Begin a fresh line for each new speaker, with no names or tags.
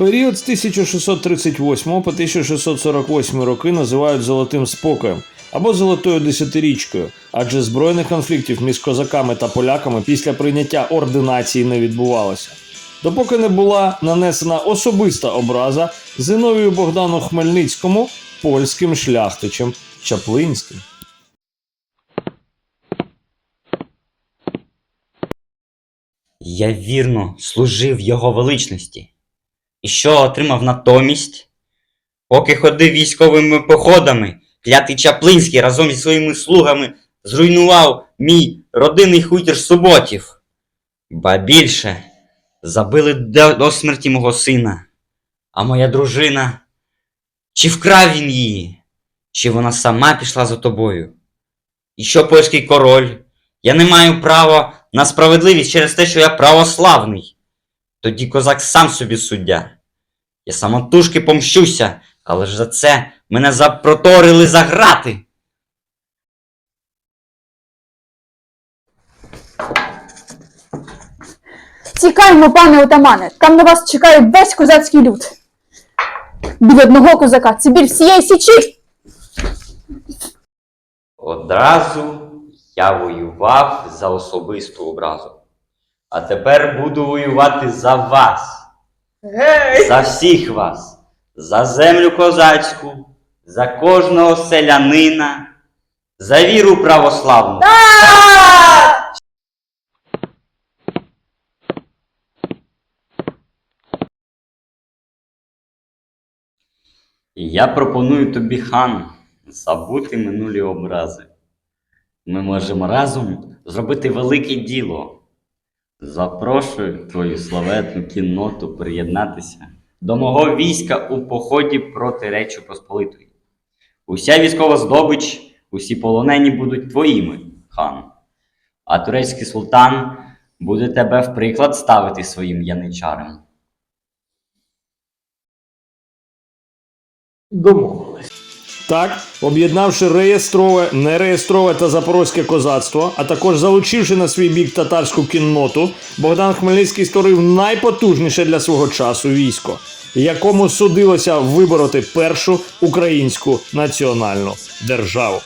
Період з 1638 по 1648 роки називають золотим спокоєм або золотою десятирічкою, адже збройних конфліктів між козаками та поляками після прийняття ординації не відбувалося. Допоки не була нанесена особиста образа Зиновію Богдану Хмельницькому польським шляхтичем Чаплинським.
Я вірно служив його величності. І що отримав натомість? Поки ходив військовими походами, клятий Чаплинський разом зі своїми слугами зруйнував мій родинний хутір суботів. Ба більше забили до, смерті мого сина. А моя дружина, чи вкрав він її, чи вона сама пішла за тобою? І що польський король? Я не маю права на справедливість через те, що я православний. Тоді козак сам собі суддя. Я самотужки помщуся, але ж за це мене запроторили за грати.
Тікаємо, пане отамане, там на вас чекає весь козацький люд. Біль одного козака, це біль всієї січі.
Одразу я воював за особисту образу. А тепер буду воювати за вас. За всіх вас. За землю козацьку, за кожного селянина, за віру православну. І Я пропоную тобі, хан, забути минулі образи. Ми можемо разом зробити велике діло. Запрошую твою славетну кінноту приєднатися до мого війська у поході проти Речі Посполитої. Уся військова здобич, усі полонені будуть твоїми, хан. А турецький султан буде тебе в приклад ставити своїм яничарам.
Домовились. Так, об'єднавши реєстрове, нереєстрове та запорозьке козацтво, а також залучивши на свій бік татарську кінноту, Богдан Хмельницький створив найпотужніше для свого часу військо, якому судилося вибороти першу українську національну державу.